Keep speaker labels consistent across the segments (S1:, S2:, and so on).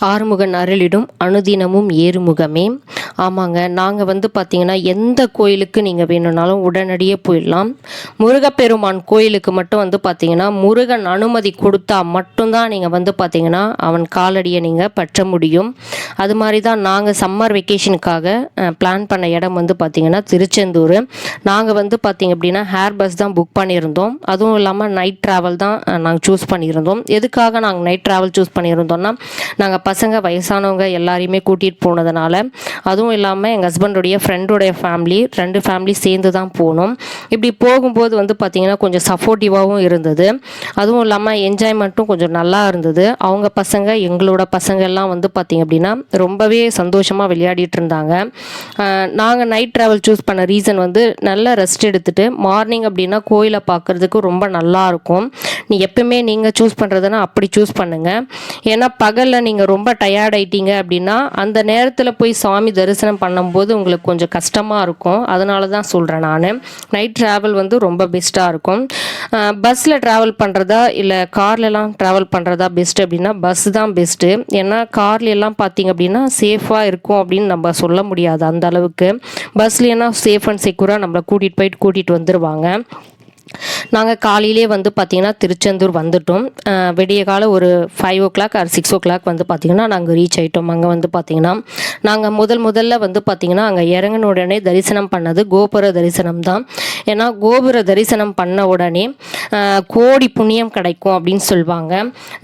S1: ஆறுமுகன் அருளிடும் அனுதினமும் ஏறுமுகமே. ஆமாங்க. நாங்கள் வந்து பார்த்திங்கன்னா எந்த கோயிலுக்கு நீங்கள் வேணும்னாலும் உடனடியே போயிடலாம். முருகப்பெருமான் கோயிலுக்கு மட்டும் வந்து பார்த்திங்கன்னா முருகன் அனுமதி கொடுத்தா மட்டும்தான் நீங்கள் வந்து பார்த்திங்கன்னா அவன் காலடியை நீங்கள் பற்ற முடியும். அது மாதிரி தான் நாங்கள் சம்மர் வெக்கேஷனுக்காக பிளான் பண்ண இடம் வந்து பார்த்திங்கன்னா திருச்செந்தூர். நாங்கள் வந்து பார்த்திங்க அப்படின்னா ஹேர் பஸ் தான் புக் பண்ணியிருந்தோம். அதுவும் இல்லாமல் நைட் ட்ராவல் தான் நாங்கள் சூஸ் பண்ணியிருந்தோம். எதுக்காக நாங்கள் நைட் ட்ராவல் சூஸ் பண்ணியிருந்தோம்னா நாங்கள் பசங்க வயசானவங்க எல்லாரையுமே கூட்டிகிட்டு போனதுனால அதுவும் இல்லாமல் எங்கள் ஹஸ்பண்டுடைய ஃப்ரெண்டுடைய ஃபேமிலி ரெண்டு ஃபேமிலி சேர்ந்து தான் போனோம். இப்படி போகும்போது வந்து பார்த்திங்கன்னா கொஞ்சம் சப்போர்ட்டிவாகவும் இருந்தது. அதுவும் இல்லாமல் என்ஜாய்மெண்ட்டும் கொஞ்சம் நல்லா இருந்தது. அவங்க பசங்க எங்களோட பசங்க எல்லாம் வந்து பார்த்திங்க அப்படின்னா ரொம்பவே சந்தோஷமாக விளையாடிட்டு இருந்தாங்க. நாங்கள் நைட் ட்ராவல் சூஸ் பண்ண ரீசன் வந்து நல்லா ரெஸ்ட் எடுத்துகிட்டு மார்னிங் அப்படின்னா கோயிலை பார்க்குறதுக்கு ரொம்ப நல்லா இருக்கும். நீ எப்பவுமே நீங்கள் சூஸ் பண்ணுறதுன்னா அப்படி சூஸ் பண்ணுங்கள் ஏன்னா பகலில் நீங்கள் ரொம்ப டயர்ட் ஆயிட்டீங்க அப்படின்னா அந்த நேரத்தில் போய் சாமி தரிசனம் பண்ணும்போது உங்களுக்கு கொஞ்சம் கஷ்டமாக இருக்கும். அதனால தான் சொல்கிறேன் நான். நைட் ட்ராவல் வந்து ரொம்ப பெஸ்ட்டாக இருக்கும். பஸ்ஸில் ட்ராவல் பண்ணுறதா இல்லை கார்லலாம் ட்ராவல் பண்ணுறதா பெஸ்ட் அப்படின்னா பஸ் தான் பெஸ்ட்டு ஏன்னா கார்ல பார்த்தீங்க அப்படின்னா சேஃபாக இருக்கும் அப்படின்னு நம்ம சொல்ல முடியாது அந்த அளவுக்கு. பஸ்லேனா சேஃப் அண்ட் செக்யூராக நம்மளை கூட்டிகிட்டு போயிட்டு கூட்டிகிட்டு வந்துடுவாங்க நாங்கள் காலையிலே வந்து பார்த்திங்கன்னா திருச்செந்தூர் வந்துட்டோம். விடிய காலை ஒரு five o'clock or six o'clock வந்து பார்த்திங்கன்னா நாங்கள் ரீச் ஆகிட்டோம் அங்கே வந்து பார்த்திங்கன்னா நாங்கள் முதல் முதல்ல வந்து பார்த்திங்கன்னா அங்கே இறங்கின உடனே தரிசனம் பண்ணது கோபுர தரிசனம் தான். ஏன்னா கோபுர தரிசனம் பண்ண உடனே கோடி புண்ணியம் கிடைக்கும் அப்படின்னு சொல்லுவாங்க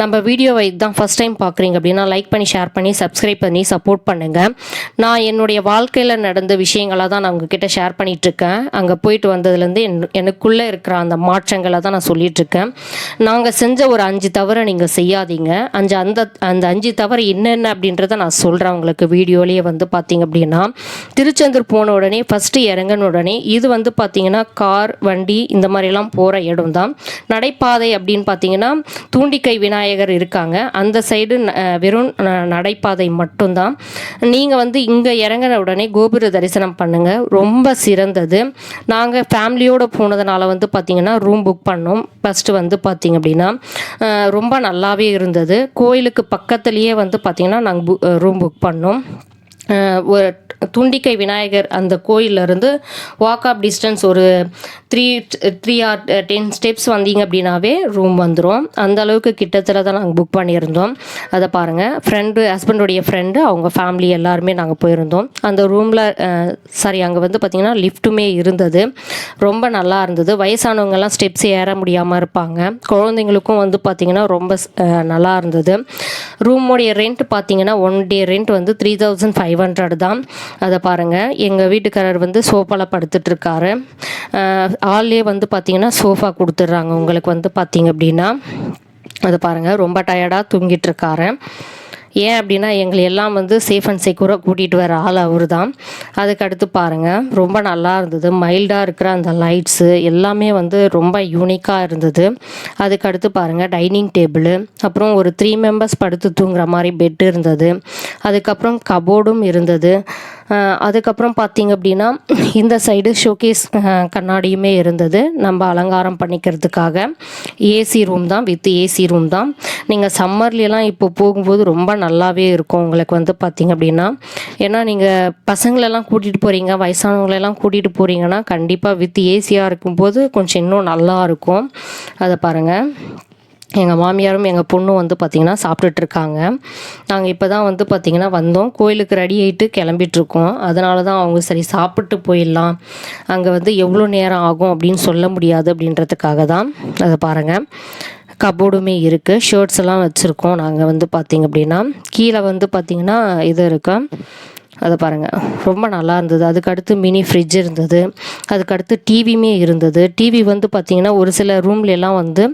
S1: நம்ம வீடியோவை தான் ஃபஸ்ட் டைம் பார்க்குறீங்க அப்படின்னா லைக் பண்ணி ஷேர் பண்ணி சப்ஸ்கிரைப் பண்ணி சப்போர்ட் பண்ணுங்கள் நான் என்னுடைய வாழ்க்கையில் நடந்த விஷயங்களாக தான் நான் உங்ககிட்ட ஷேர் பண்ணிகிட்ருக்கேன் அங்கே போயிட்டு வந்ததுலேருந்து என் எனக்குள்ளே இருக்கிற அந்த மாற்றங்களை தான் நான் சொல்லிகிட்ருக்கேன் நாங்கள் செஞ்ச ஒரு அஞ்சு தவறை நீங்கள் செய்யாதீங்க. அஞ்சு அந்த அந்த அஞ்சு தவறு என்னென்ன அப்படின்றத நான் சொல்கிறேன் உங்களுக்கு வீடியோலேயே வந்து பார்த்தீங்க அப்படின்னா. திருச்செந்தூர் போன உடனே ஃபஸ்ட்டு இறங்கின உடனே இது வந்து பார்த்தீங்கன்னா கார் வண்டி இந்த மாதிரிலாம் போகிற இடம் தான் நடைபாதை அப்படின்னு பார்த்தீங்கன்னா தூண்டிக்கை விநாயகர் இருக்காங்க. அந்த சைடு வெறும் நடைபாதை மட்டும்தான். நீங்கள் வந்து இங்கே இறங்கின உடனே கோபுர தரிசனம் பண்ணுங்கள் ரொம்ப சிறந்தது. நாங்கள் ஃபேமிலியோடு போனதுனால வந்து பார்த்திங்கன்னா ரூம் புக் பண்ணோம். ஃபஸ்ட்டு வந்து பார்த்திங்க அப்படின்னா ரொம்ப நல்லாவே இருந்தது. கோயிலுக்கு பக்கத்துலேயே வந்து பார்த்திங்கன்னா நாங்கள் ரூம் புக் பண்ணோம். ஒரு துண்டிக்கை விநாயகர் அந்த கோயிலிருந்து வாக் அப் டிஸ்டன்ஸ் ஒரு three three or ten steps வந்தீங்க அப்படின்னாவே ரூம் வந்துடும் அந்த அளவுக்கு கிட்டத்தில் தான் நாங்கள் புக் பண்ணியிருந்தோம். அதை பாருங்கள் ஃப்ரெண்டு ஹஸ்பண்டோடைய ஃப்ரெண்டு அவங்க ஃபேமிலி எல்லாருமே நாங்கள் போயிருந்தோம். அந்த ரூமில் சாரி அங்கே வந்து பார்த்திங்கன்னா லிஃப்ட்டுமே இருந்தது. ரொம்ப நல்லா இருந்தது. வயசானவங்கெல்லாம் ஸ்டெப்ஸ் ஏற முடியாமல் இருப்பாங்க. குழந்தைங்களுக்கும் வந்து பார்த்திங்கன்னா ரொம்ப நல்லா இருந்தது. ரூமோடைய ரெண்ட் பார்த்தீங்கன்னா ஒன் டே ரெண்ட் வந்து த்ரீ தௌசண்ட் ஃபைவ் ஹண்ட்ரட் தான். அதை பாருங்கள் எங்கள் வீட்டுக்காரர் வந்து சோஃபாவில் படுத்துட்ருக்காரு. ஆள்லேயே வந்து பார்த்தீங்கன்னா சோஃபா கொடுத்துட்றாங்க. உங்களுக்கு வந்து பார்த்தீங்க அப்படின்னா. அதை பாருங்கள் ரொம்ப டயர்டாக தூங்கிட்டு இருக்காரு ஏன் அப்படின்னா எங்களை எல்லாம் வந்து சேஃப் அண்ட் செக்யூராக கூட்டிகிட்டு வர ஆள் அவர் தான் அதுக்கு அடுத்து பாருங்கள் ரொம்ப நல்லா இருந்தது. மைல்டாக இருக்கிற அந்த லைட்ஸு எல்லாமே வந்து ரொம்ப யூனிக்காக இருந்தது. அதுக்கு அடுத்து பாருங்கள் டைனிங் டேபிள் அப்புறம் ஒரு த்ரீ மெம்பர்ஸ் படுத்து தூங்குற மாதிரி பெட் இருந்தது. அதுக்கப்புறம் கபோர்டும் இருந்தது. அதுக்கப்புறம் பார்த்தீங்க அப்படின்னா இந்த சைடு ஷோகேஸ் கண்ணாடியுமே இருந்தது. நம்ம அலங்காரம் பண்ணிக்கிறதுக்காக. ஏசி ரூம் தான் வித் ஏசி ரூம் தான். நீங்கள் சம்மர்லாம் இப்போ போகும்போது ரொம்ப நல்லாவே இருக்கும். உங்களுக்கு வந்து பார்த்திங்க அப்படின்னா ஏன்னா நீங்கள் பசங்களெல்லாம் கூட்டிகிட்டு போகிறீங்க வயசானவங்களெல்லாம் கூட்டிகிட்டு போகிறீங்கன்னா கண்டிப்பாக வித் ஏசியாக இருக்கும்போது கொஞ்சம் இன்னும் நல்லா இருக்கும். அதை பாருங்கள் எங்கள் மாமியாரும் எங்கள் பொண்ணும் வந்து பார்த்திங்கன்னா சாப்பிட்டுட்டு இருக்காங்க நாங்கள் இப்போ தான் வந்து பார்த்திங்கன்னா வந்தோம். கோயிலுக்கு ரெடி ஆகிட்டு கிளம்பிட்டுருக்கோம் அதனால தான் அவங்க சரி சாப்பிட்டு போயிடலாம். அங்கே வந்து எவ்வளோ நேரம் ஆகும் அப்படின்னு சொல்ல முடியாது அப்படின்றதுக்காக தான் அதை பாருங்கள் கபோர்டுமே இருக்குது ஷர்ட்ஸ் எல்லாம் வச்சுருக்கோம். நாங்கள் வந்து பார்த்திங்க அப்படின்னா. கீழே வந்து பார்த்திங்கன்னா இது இருக்குது அதை பாருங்கள் ரொம்ப நல்லா இருந்தது. அதுக்கடுத்து மினி ஃப்ரிட்ஜ் இருந்தது. அதுக்கடுத்து டிவியுமே இருந்தது. டிவி வந்து பார்த்திங்கன்னா ஒரு சில ரூம்லலாம் வந்து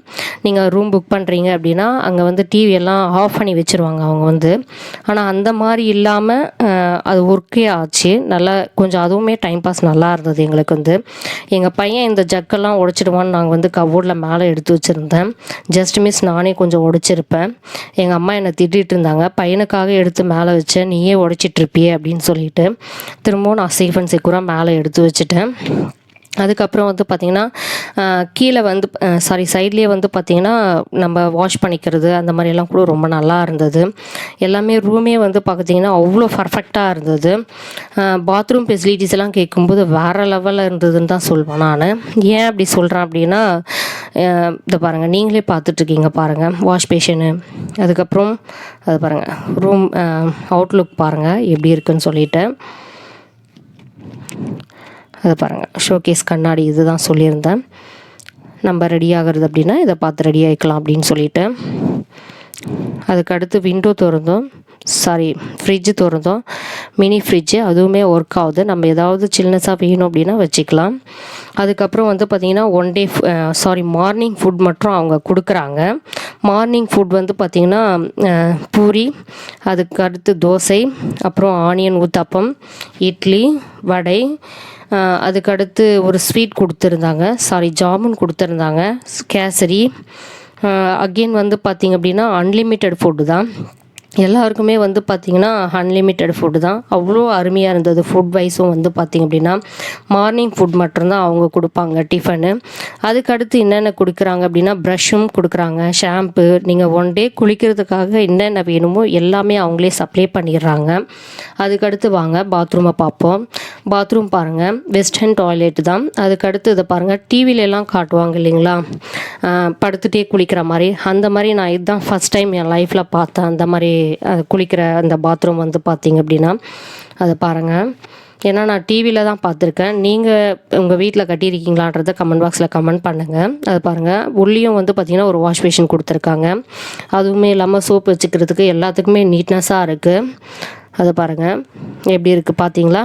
S1: நீங்கள் ரூம் புக் பண்ணுறீங்க அப்படின்னா அங்கே வந்து டிவி எல்லாம் ஆஃப் பண்ணி வச்சுருவாங்க அவங்க வந்து. ஆனால் அந்த மாதிரி இல்லாமல் அது ஒர்க்கே ஆச்சு. நல்லா கொஞ்சம் அதுவுமே டைம் பாஸ் நல்லா இருந்தது எங்களுக்கு வந்து. எங்கள் பையன் இந்த ஜக்கெல்லாம் உடைச்சிடுவான்னு நாங்கள் வந்து கபோர்டில் மேலே எடுத்து வச்சுருந்தேன். ஜஸ்ட் மிஸ் நானே கொஞ்சம் உடைச்சிருப்பேன். எங்கள் அம்மா என்னை திட்டிகிட்டு இருந்தாங்க. பையனுக்காக எடுத்து மேலே வச்சேன். நீயே உடைச்சிட்டு இருப்பியே அப்படின்னு சொல்லிட்டு திரும்பவும் நான் சேஃப் அண்ட் செக்யூராக மேலே எடுத்து வச்சுட்டேன். அதுக்கப்புறம் வந்து பார்த்திங்கன்னா கீழே வந்து சாரி சைட்லேயே வந்து பார்த்திங்கன்னா நம்ம வாஷ் பண்ணிக்கிறது அந்த மாதிரியெல்லாம் கூட ரொம்ப நல்லா இருந்தது. எல்லாமே ரூமே வந்து பார்த்திங்கன்னா அவ்வளோ பர்ஃபெக்டாக இருந்தது. பாத்ரூம் ஃபெசிலிட்டிஸ் எல்லாம் கேட்கும்போது வேறு லெவலில் இருந்ததுன்னு தான் சொல்வேன் நான். ஏன் அப்படி சொல்கிறேன் அப்படின்னா இதை பாருங்கள் நீங்களே பார்த்துட்ருக்கீங்க பாருங்கள் வாஷ் பேஷனு அதுக்கப்புறம் அது பாருங்கள் ரூம் அவுட்லுக் பாருங்கள் எப்படி இருக்குன்னு சொல்லிவிட்டு அதை பாருங்கள் ஷோகேஸ் கண்ணாடி இது தான் சொல்லியிருந்தேன். நம்ம ரெடி ஆகிறது அப்படின்னா இதை பார்த்து ரெடி ஆகிக்கலாம் அப்படின்னு சொல்லிட்டு. அதுக்கு அடுத்து விண்டோ திறந்தோம். சாரி ஃப்ரிட்ஜு திறந்தோம். மினி ஃப்ரிட்ஜு அதுவுமே ஒர்க் ஆகுது. நம்ம ஏதாவது சில்னஸாக வேணும் அப்படின்னா வச்சுக்கலாம். அதுக்கப்புறம் வந்து பார்த்திங்கன்னா one day sorry morning food மட்டும் அவங்க கொடுக்குறாங்க. மார்னிங் ஃபுட் வந்து பார்த்திங்கன்னா பூரி அதுக்கு அடுத்து தோசை அப்புறம் ஆனியன் ஊத்தப்பம் இட்லி வடை அதுக்கடுத்து ஒரு ஸ்வீட் கொடுத்துருந்தாங்க. சாரி ஜாமுன் கொடுத்துருந்தாங்க. கேசரி அகெயின் வந்து பார்த்திங்க அப்படின்னா அன்லிமிட்டெட் ஃபுட்டு தான். எல்லாருக்குமே வந்து பார்த்திங்கன்னா அன்லிமிட்டெட் ஃபுட்டு தான். அவ்வளோ அருமையாக இருந்தது. ஃபுட் வைஸும் வந்து பார்த்திங்க அப்படின்னா மார்னிங் ஃபுட் மட்டும்தான் அவங்க கொடுப்பாங்க டிஃபனு அதுக்கடுத்து என்னென்ன கொடுக்குறாங்க அப்படின்னா ப்ரஷ்ஷும் கொடுக்குறாங்க ஷாம்பு நீங்கள் ஒன் டே குளிக்கிறதுக்காக என்னென்ன வேணுமோ எல்லாமே அவங்களே சப்ளை பண்ணிடுறாங்க. அதுக்கடுத்து வாங்க பாத்ரூமை பார்ப்போம். பாத்ரூம் பாருங்கள் வெஸ்டர்ன் டாய்லெட் தான். அதுக்கடுத்து இதை பாருங்கள் டிவிலெலாம் காட்டுவாங்க இல்லைங்களா? படுத்துகிட்டே படுத்துட்டே குளிக்கிற மாதிரி. அந்த மாதிரி நான் இதுதான் ஃபஸ்ட் டைம் என் லைஃப்பில் பார்த்தேன். அந்த மாதிரி குளிக்கிற அந்த பாத்ரூம் வந்து பார்த்தீங்க அப்படின்னா. அதை பாருங்கள் ஏன்னா நான் டிவியில் தான் பார்த்துருக்கேன். நீங்கள் உங்கள் வீட்டில் கட்டியிருக்கீங்களான்றதை கமெண்ட் பாக்ஸில் கமெண்ட் பண்ணுங்கள் அது பாருங்கள் உள்ளேயும் வந்து பார்த்திங்கன்னா ஒரு வாஷ் மிஷின் கொடுத்துருக்காங்க. அதுவுமே இல்லாமல் சோப் வச்சுக்கிறதுக்கு எல்லாத்துக்குமே நீட்னஸாக இருக்குது அதை பாருங்கள் எப்படி இருக்குது பார்த்தீங்களா?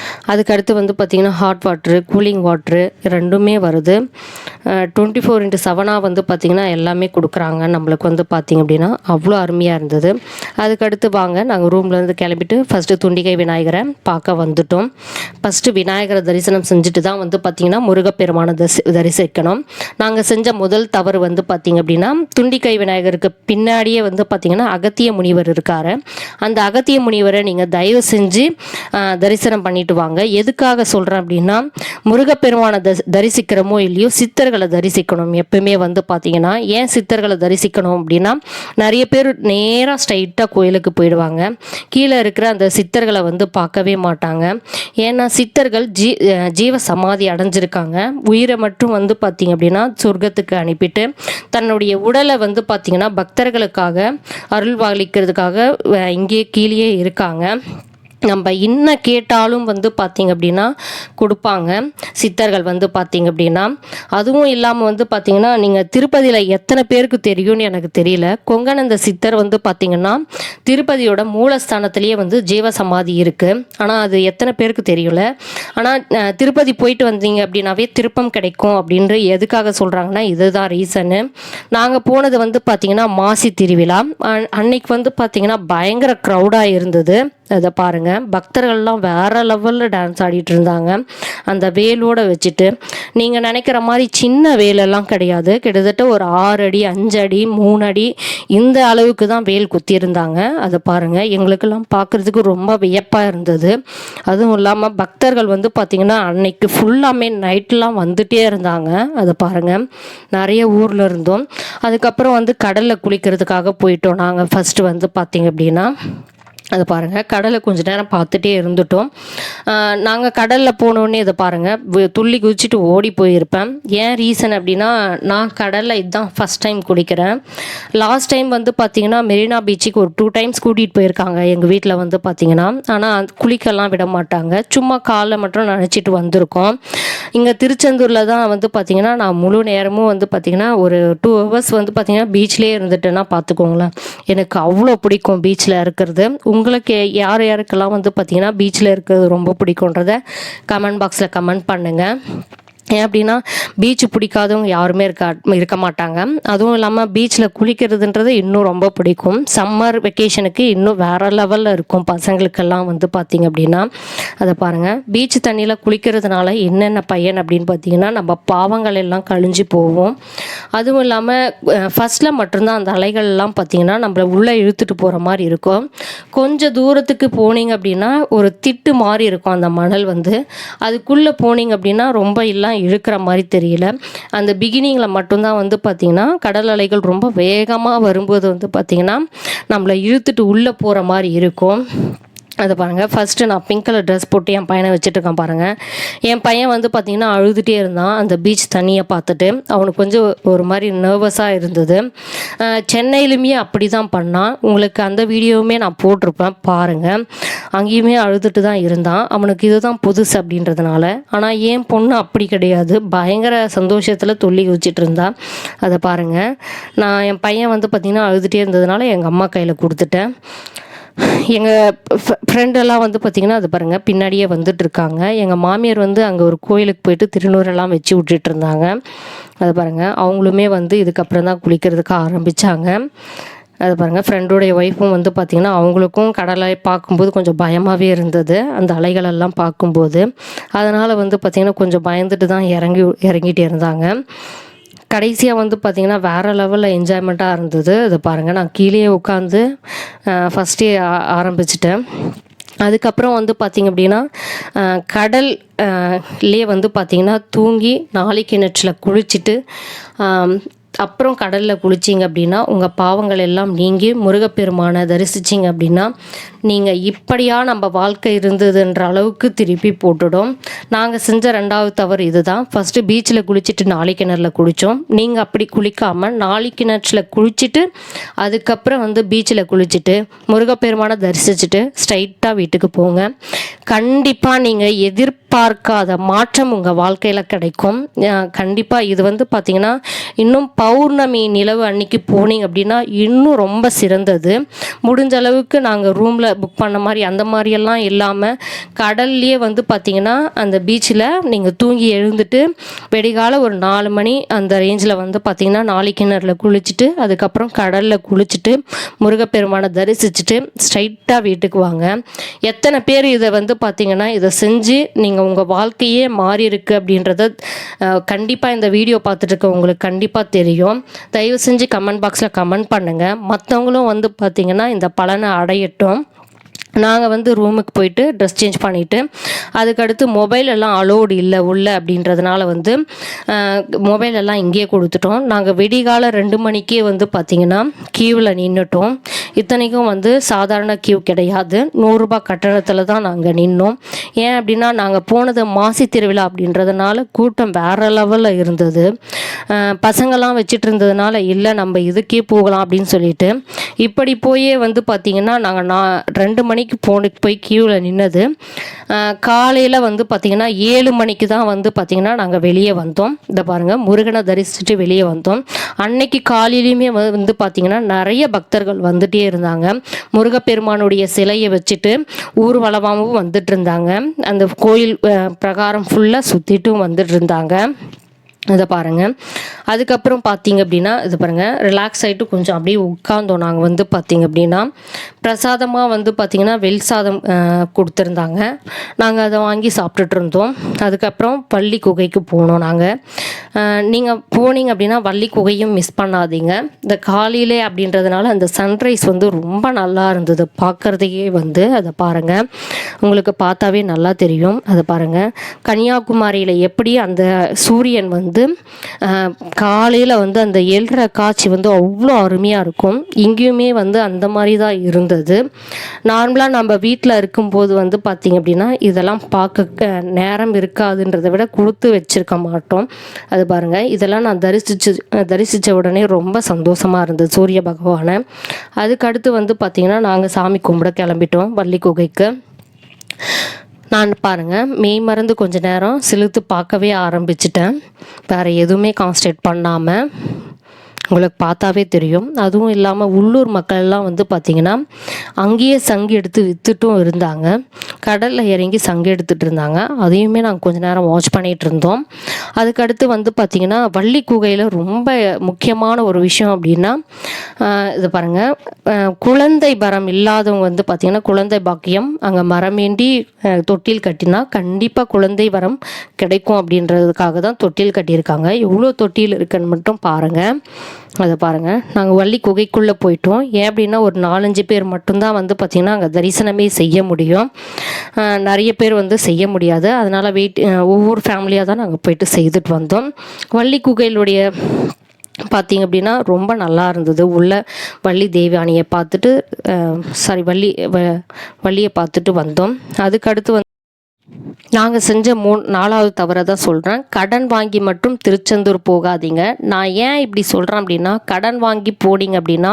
S1: அதுக்கடுத்து வந்து பார்த்திங்கன்னா ஹாட் வாட்ரு கூலிங் வாட்ரு ரெண்டுமே வருது. டுவெண்ட்டி ஃபோர் இன்ட்டு செவனாக வந்து பார்த்திங்கன்னா எல்லாமே கொடுக்குறாங்க. நம்மளுக்கு வந்து பார்த்திங்க அப்படின்னா அவ்வளோ அருமையாக இருந்தது. அதுக்கடுத்து வாங்க நாங்கள் ரூம்லேருந்து கிளம்பிட்டு ஃபஸ்ட்டு துண்டிகை விநாயகரை பார்க்க வந்துட்டோம். ஃபஸ்ட்டு விநாயகரை தரிசனம் செஞ்சுட்டு தான் வந்து பார்த்திங்கன்னா முருகப்பெருமானை தரிசி தரிசிக்கணும். நாங்கள் செஞ்ச முதல் தவறு வந்து பார்த்திங்க அப்படின்னா துண்டிக்கை விநாயகருக்கு பின்னாடியே வந்து பார்த்திங்கன்னா அகத்திய முனிவர் இருக்கார். அந்த அகத்திய முனிவரை நீங்கள் தயவு செஞ்சு தரிசனம் பண்ணிட்டு வாங்க. எதுக்காக சொல்கிறேன் அப்படின்னா முருகப்பெருமானை தஸ் தரிசிக்கிறோமோ இல்லையோ சித்தர்களை தரிசிக்கணும். எப்பவுமே வந்து பார்த்தீங்கன்னா ஏன் சித்தர்களை தரிசிக்கணும் அப்படின்னா நிறைய பேர் நேராக ஸ்ட்ரைட்டாக கோயிலுக்கு போயிடுவாங்க. கீழே இருக்கிற அந்த சித்தர்களை வந்து பார்க்கவே மாட்டாங்க. ஏன்னா சித்தர்கள் ஜீ ஜீவ சமாதி அடைஞ்சிருக்காங்க. உயிரை மட்டும் வந்து பார்த்தீங்க அப்படின்னா சொர்க்கத்துக்கு அனுப்பிட்டு தன்னுடைய உடலை வந்து பார்த்தீங்கன்னா பக்தர்களுக்காக அருள்வாளிக்கிறதுக்காக இங்கே கீழே கீழேயே இருக்காங்க. நம்ம என்ன கேட்டாலும் வந்து பார்த்திங்க அப்படின்னா கொடுப்பாங்க. சித்தர்கள் வந்து பார்த்திங்க அப்படின்னா. அதுவும் இல்லாமல் வந்து பார்த்திங்கன்னா நீங்கள் திருப்பதியில் எத்தனை பேருக்கு தெரியும்னு எனக்கு தெரியல. கொங்கனந்த சித்தர் வந்து பார்த்திங்கன்னா திருப்பதியோட மூலஸ்தானத்துலேயே வந்து ஜீவ சமாதி இருக்குது ஆனால் அது எத்தனை பேருக்கு தெரியல. ஆனால் திருப்பதி போயிட்டு வந்தீங்க அப்படின்னாவே திருப்பம் கிடைக்கும் அப்படின்ற எதுக்காக சொல்கிறாங்கன்னா இதுதான் ரீசனு. நாங்கள் போனது வந்து பார்த்திங்கன்னா மாசி திருவிழா. அன்னைக்கு வந்து பார்த்திங்கன்னா பயங்கர க்ரௌடாக இருந்தது. அதை பாருங்கள் பக்தர்கள்லாம் வேற லெவலில் டான்ஸ் ஆடிட்டு இருந்தாங்க. அந்த வேலோட வச்சுட்டு நீங்கள் நினைக்கிற மாதிரி சின்ன வேலெல்லாம் கிடையாது. கிட்டத்தட்ட ஒரு ஆறு அடி அஞ்சு அடி மூணு அடி இந்த அளவுக்கு தான் வேல் குத்தியிருந்தாங்க அதை பாருங்கள் எங்களுக்கெல்லாம் பார்க்குறதுக்கு ரொம்ப வியப்பாக இருந்தது. அதுவும் இல்லாமல் பக்தர்கள் வந்து பார்த்திங்கன்னா அன்னைக்கு ஃபுல்லாமே நைட்லாம் வந்துட்டே இருந்தாங்க. அதை பாருங்கள் நிறைய ஊரில் இருந்தோம். அதுக்கப்புறம் வந்து கடலில் குளிக்கிறதுக்காக போயிட்டோம். நாங்கள் ஃபஸ்ட்டு வந்து பார்த்திங்க அப்படின்னா. அதை பாருங்கள் கடலை கொஞ்ச நேரம் பார்த்துட்டே இருந்துட்டோம். நாங்கள் கடலில் போனோடனே இதை பாருங்கள் துள்ளி குதிச்சுட்டு ஓடி போயிருப்பேன். ஏன் ரீசன் அப்படின்னா நான் கடலில் இதுதான் ஃபஸ்ட் டைம் குளிக்கிறேன். லாஸ்ட் டைம் வந்து பார்த்திங்கன்னா மெரினா பீச்சுக்கு ஒரு டூ டைம்ஸ் கூட்டிகிட்டு போயிருக்காங்க எங்கள் வீட்டில் வந்து பார்த்திங்கன்னா ஆனால் குளிக்கெல்லாம் விட மாட்டாங்க. சும்மா காலை மட்டும் நினச்சிட்டு வந்திருக்கோம். இங்கே திருச்செந்தூரில் தான் வந்து பார்த்திங்கன்னா நான் முழு நேரமும் வந்து பார்த்திங்கன்னா ஒரு டூ ஹவர்ஸ் வந்து பார்த்திங்கன்னா பீச்லேயே இருந்துட்டேன்னா பார்த்துக்கோங்களேன் எனக்கு அவ்வளோ பிடிக்கும் பீச்சில் இருக்கிறது. உங்களுக்கு யார் யாருக்கெல்லாம் வந்து பார்த்திங்கன்னா பீச்சில் இருக்கிறது ரொம்ப பிடிக்குன்றத கமெண்ட் பாக்ஸில் கமெண்ட் பண்ணுங்கள் ஏன் அப்படின்னா பீச் பிடிக்காதவங்க யாருமே இருக்கா இருக்க மாட்டாங்க. அதுவும் இல்லாமல் பீச்சில் குளிக்கிறதுன்றது இன்னும் ரொம்ப பிடிக்கும். சம்மர் வெக்கேஷனுக்கு இன்னும் வேறு லெவலில் இருக்கும். பசங்களுக்கெல்லாம் வந்து பார்த்திங்க அப்படின்னா அதை பாருங்கள் பீச் தண்ணியில் குளிக்கிறதுனால என்னென்ன பையன் அப்படின்னு பார்த்தீங்கன்னா நம்ம பாவங்கள் எல்லாம் கழிஞ்சு போவோம் அதுவும் இல்லாமல் ஃபஸ்ட்டில் மட்டும்தான் அந்த அலைகள்லாம் பார்த்திங்கன்னா நம்மளை உள்ளே இழுத்துட்டு போகிற மாதிரி இருக்கும். கொஞ்சம் தூரத்துக்கு போனீங்க அப்படின்னா ஒரு திட்டு மாதிரி இருக்கும் அந்த மணல் வந்து. அதுக்குள்ளே போனீங்க அப்படின்னா ரொம்ப இல்லை எல்லாம் இழுக்கிற மாதிரி தெரியல. அந்த பிகினிங்கில் மட்டும்தான் வந்து பார்த்திங்கன்னா கடல் அலைகள் ரொம்ப வேகமாக வரும்போது வந்து பார்த்திங்கன்னா நம்மளை இழுத்துட்டு உள்ளே போகிற மாதிரி இருக்கும். அதை பாருங்கள் ஃபஸ்ட்டு நான் பிங்க் கலர் ட்ரெஸ் போட்டு என் பையனை வச்சுட்டுருக்கேன் பாருங்கள் என் பையன் வந்து பார்த்திங்கன்னா அழுதுகிட்டே இருந்தான். அந்த பீச் தண்ணியை பார்த்துட்டு அவனுக்கு கொஞ்சம் ஒரு மாதிரி நர்வஸாக இருந்தது. சென்னையிலுமே அப்படி தான் பண்ணான். உங்களுக்கு அந்த வீடியோவுமே நான் போட்டிருப்பேன். பாருங்கள் அங்கேயுமே அழுதுட்டு தான் இருந்தான். அவனுக்கு இதுதான் புதுசு அப்படின்றதுனால. ஆனால் என் பொண்ணு அப்படி கிடையாது. பயங்கர சந்தோஷத்தில் துள்ளி வச்சுட்டு இருந்தா. அதை பாருங்கள் நான் என் பையன் வந்து பார்த்திங்கன்னா அழுதுகிட்டே இருந்ததுனால எங்கள் அம்மா கையில் கொடுத்துட்டேன். எங்கள் ஃப்ரெண்டெல்லாம் வந்து பார்த்திங்கன்னா அது பாருங்கள் பின்னாடியே வந்துட்டு இருக்காங்க எங்கள் மாமியார் வந்து அங்கே ஒரு கோயிலுக்கு போயிட்டு திருநூறெல்லாம் வச்சு விட்டுட்டு இருந்தாங்க அது பாருங்கள் அவங்களுமே வந்து இதுக்கப்புறம் தான் குளிக்கிறதுக்கு ஆரம்பித்தாங்க அது பாருங்கள் ஃப்ரெண்டோடைய ஒய்ஃபும் வந்து பார்த்திங்கன்னா அவங்களுக்கும் கடலை பார்க்கும்போது கொஞ்சம் பயமாகவே இருந்தது. அந்த அலைகளெல்லாம் பார்க்கும்போது. அதனால் வந்து பார்த்திங்கன்னா கொஞ்சம் பயந்துட்டு தான் இறங்கி இறங்கிட்டு இருந்தாங்க. கடைசியாக வந்து பார்த்திங்கன்னா வேறு லெவலில் என்ஜாய்மெண்ட்டாக இருந்தது. இது பாருங்கள் நான் கீழே உட்காந்து ஃபஸ்ட்டே ஆரம்பிச்சிட்டேன். அதுக்கப்புறம் வந்து பார்த்திங்க அப்படின்னா கடல் லே வந்து பார்த்திங்கன்னா தூங்கி நாளை கிணற்றில் குளிச்சுட்டு அப்புறம் கடலில் குளிச்சிங்க அப்படின்னா உங்கள் பாவங்கள் எல்லாம் நீங்கி முருகப்பெருமானை தரிசிச்சிங்க அப்படின்னா நீங்கள் இப்படியா நம்ம வாழ்க்கை இருந்ததுன்ற அளவுக்கு திருப்பி போட்டுடும். நாங்கள் செஞ்ச ரெண்டாவது தவறு இதுதான். ஃபஸ்ட்டு பீச்சில் குளிச்சுட்டு நாளை கிணறுல குளித்தோம் நீங்கள் அப்படி குளிக்காமல் நாளை கிணற்றில் குளிச்சுட்டு அதுக்கப்புறம் வந்து பீச்சில் குளிச்சுட்டு முருகப்பெருமானை தரிசிச்சுட்டு ஸ்ட்ரைட்டாக வீட்டுக்கு போங்க. கண்டிப்பாக நீங்கள் எதிர்பார்க்காத மாற்றம் உங்கள் வாழ்க்கையில் கிடைக்கும். கண்டிப்பாக இது வந்து பார்த்திங்கன்னா இன்னும் பௌர்ணமி நிலவு அன்னைக்கு போனீங்க அப்படின்னா இன்னும் ரொம்ப சிறந்தது. முடிஞ்ச அளவுக்கு நாங்கள் ரூமில் புக் பண்ண மாதிரி அந்த மாதிரியெல்லாம் இல்லாமல் கடல்லையே வந்து பார்த்திங்கன்னா அந்த பீச்சில் நீங்கள் தூங்கி எழுந்துட்டு வெடிகால ஒரு நாலு மணி அந்த ரேஞ்சில் வந்து பார்த்திங்கன்னா நாளை கிணறுல குளிச்சுட்டு அதுக்கப்புறம் கடலில் குளிச்சுட்டு முருகப்பெருமானை தரிசிச்சுட்டு ஸ்ட்ரைட்டாக வீட்டுக்கு வாங்க. எத்தனை பேர் இதை வந்து பார்த்திங்கன்னா இதை செஞ்சு நீங்கள் உங்கள் வாழ்க்கையே மாறியிருக்கு அப்படின்றத கண்டிப்பாக இந்த வீடியோ பார்த்துட்டு உங்களுக்கு கண்டிப்பாக தெரியும். தயவு செஞ்சு கமெண்ட் பாக்ஸில் கமெண்ட் பண்ணுங்கள் மற்றவங்களும் வந்து பார்த்திங்கன்னா இந்த பலனை அடையட்டும். நாங்கள் வந்து ரூமுக்கு போயிட்டு ட்ரெஸ் சேஞ்ச் பண்ணிவிட்டு அதுக்கடுத்து மொபைல் எல்லாம் அலோடு இல்லை உள்ள அப்படின்றதுனால வந்து மொபைல் எல்லாம் இங்கேயே கொடுத்துட்டோம். நாங்கள் விடிகால ரெண்டு மணிக்கே வந்து பார்த்திங்கன்னா கியூவில் நின்றுட்டோம் இத்தனைக்கும் வந்து சாதாரண கியூ கிடையாது. நூறுரூபா கட்டணத்தில் தான் நாங்கள் நின்னோம். ஏன் அப்படின்னா நாங்கள் போனது மாசி திருவிழா அப்படின்றதுனால கூட்டம் வேறு லெவலில் இருந்தது. பசங்கள்லாம் வச்சுட்டு இருந்ததுனால இல்லை நம்ம இதுக்கே போகலாம் அப்படின்னு சொல்லிட்டு இப்படி போயே வந்து பார்த்திங்கன்னா நாங்கள் நான் ரெண்டு மணிக்கு போன போய் கியூவில் நின்னது. காலையில் வந்து பார்த்திங்கன்னா ஏழு மணிக்கு தான் வந்து பார்த்திங்கன்னா நாங்கள் வெளியே வந்தோம். இந்த பாருங்கள் முருகனை தரிசிச்சுட்டு வெளியே வந்தோம். அன்னைக்கு காலையிலையுமே வந்து பார்த்திங்கன்னா நிறைய பக்தர்கள் வந்துட்டே இருந்தாங்க. முருகப்பெருமானுடைய சிலையை வச்சுட்டு ஊர்வலமாகவும் வந்துட்டு இருந்தாங்க. அந்த கோயில் பிரகாரம் ஃபுல்லாக சுற்றிட்டும் வந்துட்டு இருந்தாங்க. இதை பாருங்கள் அதுக்கப்புறம் பார்த்தீங்க அப்படின்னா இது பாருங்கள் ரிலாக்ஸ் ஆகிட்டு கொஞ்சம் அப்படியே உட்காந்தோம் நாங்கள் வந்து பார்த்தீங்க அப்படின்னா பிரசாதமாக வந்து பார்த்திங்கன்னா வெல் சாதம் கொடுத்துருந்தாங்க. நாங்கள் அதை வாங்கி சாப்பிட்டுட்டு இருந்தோம். அதுக்கப்புறம் பள்ளி குகைக்கு போனோம் நாங்கள் நீங்கள் போனீங்க அப்படின்னா வள்ளி குகையும் மிஸ் பண்ணாதீங்க. இந்த காலையிலே அப்படின்றதுனால அந்த சன்ரைஸ் வந்து ரொம்ப நல்லா இருந்தது. பார்க்குறதையே வந்து அதை பாருங்கள் உங்களுக்கு பார்த்தாவே நல்லா தெரியும். அதை பாருங்கள் கன்னியாகுமரியில் எப்படி அந்த சூரியன் வந்து வந்து காலையில் வந்து அந்த எழுற காட்சி வந்து அவ்வளோ அருமையாக இருக்கும். இங்கேயுமே வந்து அந்த மாதிரி தான் இருந்தது. நார்மலாக நம்ம வீட்டில் இருக்கும்போது வந்து பார்த்திங்க அப்படின்னா இதெல்லாம் பார்க்க நேரம் இருக்காதுன்றதை விட கொடுத்து வச்சுருக்க மாட்டோம். அது பாருங்கள் இதெல்லாம் நான் தரிசிச்சு தரிசித்த உடனே ரொம்ப சந்தோஷமாக இருந்தது சூரிய பகவானை. அதுக்கு அடுத்து வந்து பார்த்திங்கன்னா நாங்கள் சாமி கும்பிட கிளம்பிட்டோம் வள்ளி குகைக்கு. நான் பாருங்கள் மெய் மருந்து கொஞ்ச நேரம் சிலுத்து பார்க்கவே ஆரம்பிச்சிட்டேன். வேறு எதுவுமே கான்சன்ட்ரேட் பண்ணாமல் உங்களுக்கு பார்த்தாவே தெரியும். அதுவும் இல்லாமல் உள்ளூர் மக்கள்லாம் வந்து பார்த்திங்கன்னா அங்கேயே சங்கு எடுத்து விற்றுட்டும் இருந்தாங்க. கடலில் இறங்கி சங்கு எடுத்துகிட்டு இருந்தாங்க. அதையுமே நாங்கள் கொஞ்ச நேரம் வாட்ச் பண்ணிகிட்டு இருந்தோம். அதுக்கடுத்து வந்து பார்த்திங்கன்னா வள்ளி குகையில் ரொம்ப முக்கியமான ஒரு விஷயம் அப்படின்னா இது பாருங்கள் குழந்தை பரம் இல்லாதவங்க வந்து பார்த்திங்கன்னா குழந்தை பாக்கியம் அங்கே மரமேண்டி தொட்டில் கட்டினா கண்டிப்பாக குழந்தை வரம் கிடைக்கும் அப்படின்றதுக்காக தான் தொட்டில் கட்டியிருக்காங்க. எவ்வளோ தொட்டில் இருக்குன்னு மட்டும் பாருங்கள் அதை பாருங்கள் நாங்கள் வள்ளி குகைக்குள்ளே போயிட்டோம். ஏன் அப்படின்னா ஒரு நாலஞ்சு பேர் மட்டும்தான் வந்து பார்த்திங்கன்னா அங்கே தரிசனமே செய்ய முடியும். நிறைய பேர் வந்து செய்ய முடியாது. அதனால் வெயிட் ஒவ்வொரு ஃபேமிலியாக தான் நாங்கள் போயிட்டு செய்துட்டு வந்தோம். வள்ளி குகையிலுடைய பார்த்தீங்க அப்படின்னா ரொம்ப நல்லா இருந்தது. உள்ள வள்ளி தேவானியை பார்த்துட்டு சாரி வள்ளி வ- வள்ளியை பார்த்துட்டு வந்தோம். அதுக்கடுத்து வந்து நாங்கள் செஞ்ச மூ நாலாவது தவறை தான் சொல்கிறேன் கடன் வாங்கி மட்டும் திருச்செந்தூர் போகாதீங்க. நான் ஏன் இப்படி சொல்கிறேன் அப்படின்னா கடன் வாங்கி போனீங்க அப்படின்னா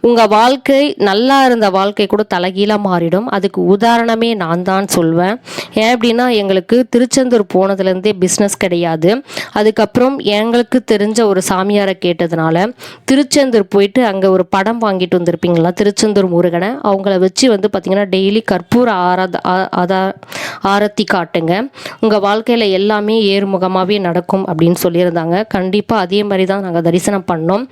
S1: உங்கள் வாழ்க்கை நல்லா இருந்த வாழ்க்கை கூட தலைகீழாக மாறிடும். அதுக்கு உதாரணமே நான் தான் சொல்வேன். ஏன் அப்படின்னா எங்களுக்கு திருச்செந்தூர் போனதுலேருந்தே பிஸ்னஸ் கிடையாது. அதுக்கப்புறம் எங்களுக்கு தெரிஞ்ச ஒரு சாமியாரை கேட்டதுனால திருச்செந்தூர் போயிட்டு அங்கே ஒரு படம் வாங்கிட்டு வந்திருப்பீங்களா? திருச்செந்தூர் முருகனை. அவங்கள வச்சு வந்து பார்த்திங்கன்னா டெய்லி கற்பூர ஆராத ஆ- அதா ஆரத்தி காட்டுங்க. உங்கள் வாழ்க்கையில் எல்லாமே ஏறுமுகமாகவே நடக்கும் அப்படின்னு சொல்லியிருந்தாங்க. கண்டிப்பாக அதே மாதிரி தான் நாங்கள் தரிசனம் பண்ணோம்.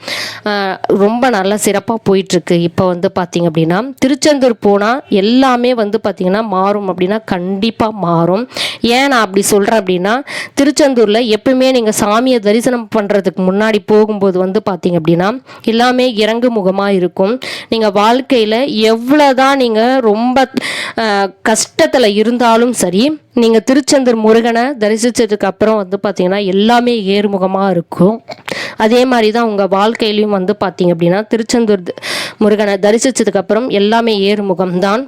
S1: ரொம்ப நல்ல சிறப்பாக போய் போயிட்டுருக்கு. இப்போ வந்து பார்த்திங்க அப்படின்னா திருச்செந்தூர் போனால் எல்லாமே வந்து பார்த்திங்கன்னா மாறும் அப்படின்னா கண்டிப்பாக மாறும். ஏன் நான் அப்படி சொல்கிறேன் அப்படின்னா திருச்செந்தூரில் எப்பவுமே நீங்கள் சாமியை தரிசனம் பண்ணுறதுக்கு முன்னாடி போகும்போது வந்து பார்த்தீங்க அப்படின்னா எல்லாமே இறங்கு முகமாக இருக்கும். நீங்கள் வாழ்க்கையில் எவ்வளோ தான் நீங்கள் ரொம்ப கஷ்டத்தில் இருந்தாலும் சரி நீங்கள் திருச்செந்தூர் முருகனை தரிசித்ததுக்கு அப்புறம் வந்து பார்த்திங்கன்னா எல்லாமே ஏறுமுகமாக இருக்கும். அதே மாதிரி தான் உங்கள் வாழ்க்கையிலையும் வந்து பார்த்தீங்க அப்படின்னா திருச்செந்தூர் முருகனை தரிசித்ததுக்கப்புறம் எல்லாமே ஏறுமுகம் தான்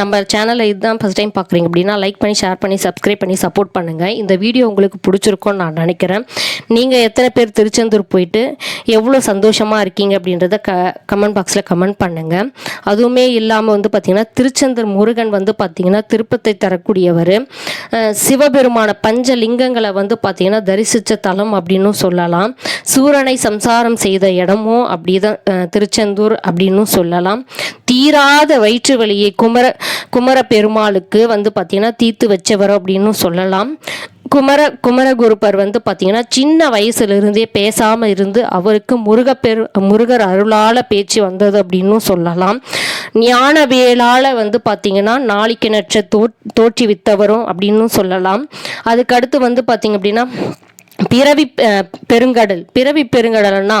S1: நம்ம சேனலை இதுதான் ஃபஸ்ட் டைம் பார்க்குறீங்க அப்படின்னா லைக் பண்ணி ஷேர் பண்ணி சப்ஸ்கிரைப் பண்ணி சப்போர்ட் பண்ணுங்கள் இந்த வீடியோ உங்களுக்கு பிடிச்சிருக்கும்னு நான் நினைக்கிறேன். நீங்கள் எத்தனை பேர் திருச்செந்தூர் போயிட்டு எவ்வளோ சந்தோஷமாக இருக்கீங்க அப்படின்றத க கமெண்ட் பாக்ஸில் கமெண்ட் பண்ணுங்கள் அதுவுமே இல்லாமல் வந்து பார்த்திங்கன்னா திருச்செந்தூர் முருகன் வந்து பார்த்திங்கன்னா திருப்பத்தை தரக்கூடியவர். சிவபெருமான பஞ்ச லிங்கங்களை வந்து பார்த்திங்கன்னா தரிசித்த தலம் அப்படின்னு சொல்லலாம். சூரனை சம்சாரம் செய்த இடமும் அப்படி தான் திருச்செந்தூர் அப்படின்னும் சொல்லலாம். தீராத வயிற்று வலியை குமர குமர பெருமாளுக்கு வந்து பார்த்திங்கன்னா தீர்த்து வச்சவர் அப்படின்னு சொல்லலாம். குமர குமரகுருப்பர் வந்து பார்த்திங்கன்னா சின்ன வயசுலேருந்தே பேசாமல் இருந்து அவருக்கு முருகப்பெரு முருகர் அருளால் பேச்சு வந்தது அப்படின்னும் சொல்லலாம். ஞான வேளால் வந்து பார்த்திங்கன்னா நாளிக்கிணற்றை தோ தோற்றுவித்தவரும் அப்படின்னும் சொல்லலாம். அதுக்கடுத்து வந்து பார்த்திங்க அப்படின்னா பிறவி பெருங்கடல். பிறவி பெருங்கடல்னா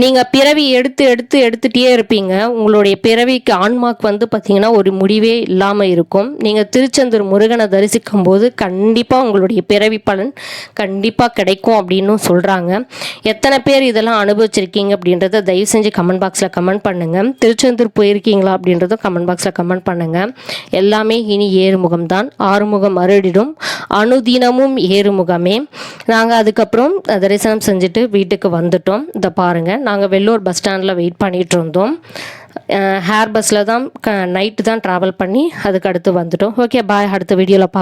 S1: நீங்கள் பிறவி எடுத்து எடுத்து எடுத்துகிட்டே இருப்பீங்க. உங்களுடைய பிறவிக்கு ஆன்மாக்கு வந்து பார்த்தீங்கன்னா ஒரு முடிவே இல்லாமல் இருக்கும். நீங்கள் திருச்செந்தூர் முருகனை தரிசிக்கும் போது கண்டிப்பாக உங்களுடைய பிறவி பலன் கண்டிப்பாக கிடைக்கும் அப்படின்னு சொல்கிறாங்க எத்தனை பேர் இதெல்லாம் அனுபவிச்சிருக்கீங்க அப்படின்றத தயவு செஞ்சு கமெண்ட் பாக்ஸில் கமெண்ட் பண்ணுங்கள் திருச்செந்தூர் போயிருக்கீங்களா அப்படின்றதும் கமெண்ட் பாக்ஸில் கமெண்ட் பண்ணுங்கள் எல்லாமே இனி ஏறுமுகம் தான் ஆறுமுகம் அருடிடும் அனுதினமும் ஏறுமுகமே. நாங்கள் அதுக்கப்புறம் தரிசனம் செஞ்சுட்டு வீட்டுக்கு வந்துட்டோம். இதை பாருங்கள் நாங்கள் வெள்ளூர் பஸ் ஸ்டாண்டில் வெயிட் பண்ணிகிட்டு இருந்தோம். ஹேர் பஸ்ஸில் தான் க நைட்டு தான் ட்ராவல் பண்ணி அதுக்கு அடுத்து வந்துட்டோம். ஓகே பாய் அடுத்த வீடியோவில் பார்க்க